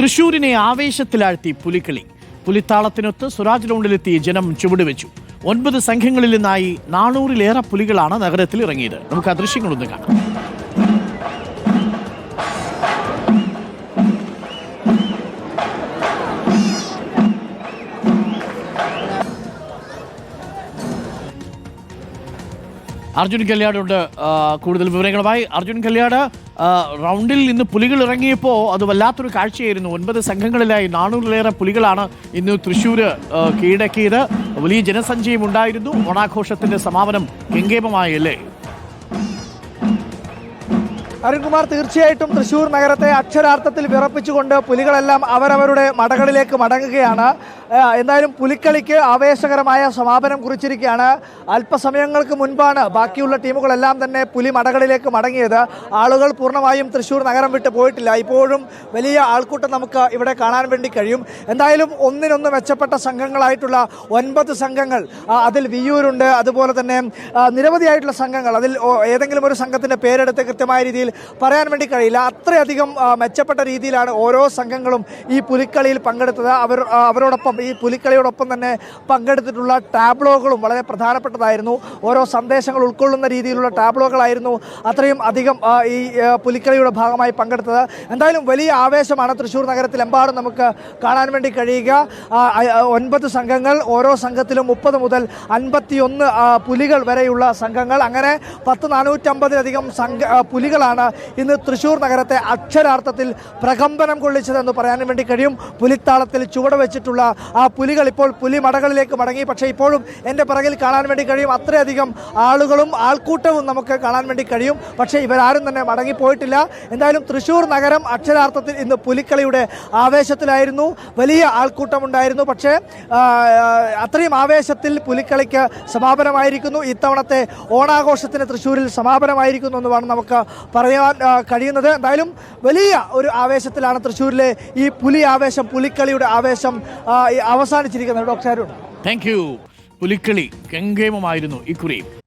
തൃശൂരിനെ ആവേശത്തിലാഴ്ത്തി പുലിക്കളി. പുലിത്താളത്തിനൊത്ത് സ്വരാജ് റൗണ്ടിലെത്തി ജനം ചുവടുവെച്ചു. ഒൻപത് സംഘങ്ങളിൽ നിന്നായി നാനൂറിലേറെ പുലികളാണ് നഗരത്തിൽ ഇറങ്ങിയത്. നമുക്ക് ആ ദൃശ്യങ്ങളൊന്ന് കാണാം. അർജുൻ കല്യാടുണ്ട് കൂടുതൽ വിവരങ്ങളുമായി അർജുൻ കല്യാട് റൗണ്ടിൽ നിന്ന് പുലികൾ ഇറങ്ങിയപ്പോൾ അത് വല്ലാത്തൊരു കാഴ്ചയായിരുന്നു. ഒൻപത് സംഘങ്ങളിലായി നാനൂറിലേറെ പുലികളാണ് ഇന്ന് തൃശ്ശൂർ കീഴടക്കിയത്. വലിയ ജനസഞ്ചയം ഉണ്ടായിരുന്നു ഓണാഘോഷത്തിന്റെ സമാപനം കെങ്കേമമായല്ലേ അരുൺകുമാർ തീർച്ചയായിട്ടും തൃശൂർ നഗരത്തെ അക്ഷരാർത്ഥത്തിൽ വിറപ്പിച്ചുകൊണ്ട് പുലികളെല്ലാം അവരവരുടെ മടകളിലേക്ക് മടങ്ങുകയാണ്. എന്തായാലും പുലിക്കളിക്ക് ആവേശകരമായ സമാപനം കുറിച്ചിരിക്കുകയാണ്. അല്പസമയങ്ങൾക്ക് മുൻപാണ് ബാക്കിയുള്ള ടീമുകളെല്ലാം തന്നെ പുലി മടകളിലേക്ക് മടങ്ങിയത്. ആളുകൾ പൂർണമായും തൃശ്ശൂർ നഗരം വിട്ട് പോയിട്ടില്ല. ഇപ്പോഴും വലിയ ആൾക്കൂട്ടം നമുക്ക് ഇവിടെ കാണാൻ വേണ്ടി കഴിയും. എന്തായാലും ഒന്നിനൊന്ന് മെച്ചപ്പെട്ട സംഘങ്ങളായിട്ടുള്ള ഒൻപത് സംഘങ്ങൾ അതിൽ വിയൂരുണ്ട് അതുപോലെ തന്നെ നിരവധിയായിട്ടുള്ള സംഘങ്ങൾ. അതിൽ ഏതെങ്കിലും ഒരു സംഘത്തിന്റെ പേരെടുത്ത് കൃത്യമായ രീതിയിൽ പറയാൻ വേണ്ടി കഴിയില്ല. അത്രയധികം മെച്ചപ്പെട്ട രീതിയിലാണ് ഓരോ സംഘങ്ങളും ഈ പുലിക്കളിയിൽ പങ്കെടുത്തത്. അവർ അവരോടൊപ്പം ഈ പുലിക്കളിയോടൊപ്പം തന്നെ പങ്കെടുത്തിട്ടുള്ള ടാബ്ലോകളും വളരെ പ്രധാനപ്പെട്ടതായിരുന്നു. ഓരോ സന്ദേശങ്ങൾ ഉൾക്കൊള്ളുന്ന രീതിയിലുള്ള ടാബ്ലോകളായിരുന്നു അത്രയും അധികം ഈ പുലിക്കളിയുടെ ഭാഗമായി പങ്കെടുത്തത്. എന്തായാലും വലിയ ആവേശമാണ് തൃശ്ശൂർ നഗരത്തിലെമ്പാടും നമുക്ക് കാണാൻ വേണ്ടി കഴിയുക. ഒൻപത് സംഘങ്ങൾ ഓരോ സംഘത്തിലും മുപ്പത് മുതൽ അൻപത്തിയൊന്ന് പുലികൾ വരെയുള്ള സംഘങ്ങൾ. അങ്ങനെ പത്ത് നാനൂറ്റമ്പതിലധികം സംഘ ആ, പുലികളാണ് ഇന്ന് തൃശ്ശൂർ നഗരത്തെ അക്ഷരാർത്ഥത്തിൽ പ്രകമ്പനം കൊള്ളിച്ചതെന്ന് പറയാൻ വേണ്ടി കഴിയും. പുലിത്താളത്തിൽ ചുവട് വെച്ചിട്ടുള്ള ആ പുലികൾ ഇപ്പോൾ പുലിമടകളിലേക്ക് മടങ്ങി. പക്ഷേ ഇപ്പോഴും എന്റെ പിറകിൽ കാണാൻ വേണ്ടി കഴിയും. അത്രയധികം ആളുകളും ആൾക്കൂട്ടവും നമുക്ക് കാണാൻ വേണ്ടി കഴിയും. പക്ഷേ ഇവരാരും തന്നെ മടങ്ങിപ്പോയിട്ടില്ല. എന്തായാലും തൃശ്ശൂർ നഗരം അക്ഷരാർത്ഥത്തിൽ ഇന്ന് പുലിക്കളിയുടെ ആവേശത്തിലായിരുന്നു. വലിയ ആൾക്കൂട്ടമുണ്ടായിരുന്നു. പക്ഷേ അത്രയും ആവേശത്തിൽ പുലിക്കളിക്ക് സമാപനമായിരിക്കുന്നു. ഇത്തവണത്തെ ഓണാഘോഷത്തിന് തൃശ്ശൂരിൽ സമാപനമായിരിക്കുന്നു എന്ന് വേണം നമുക്ക് പറയാൻ ആ, കഴിയുന്നത്. എന്തായാലും വലിയ ഒരു ആവേശത്തിലാണ് തൃശ്ശൂരിലെ ഈ പുലി ആവേശം പുലിക്കളിയുടെ ആവേശം അവസാനിച്ചിരിക്കുന്നത്. ഡോക്ടർ അരുൺ. താങ്ക് യു പുലിക്കളി കെങ്കേമമായിരുന്നു ഇക്കുറിയും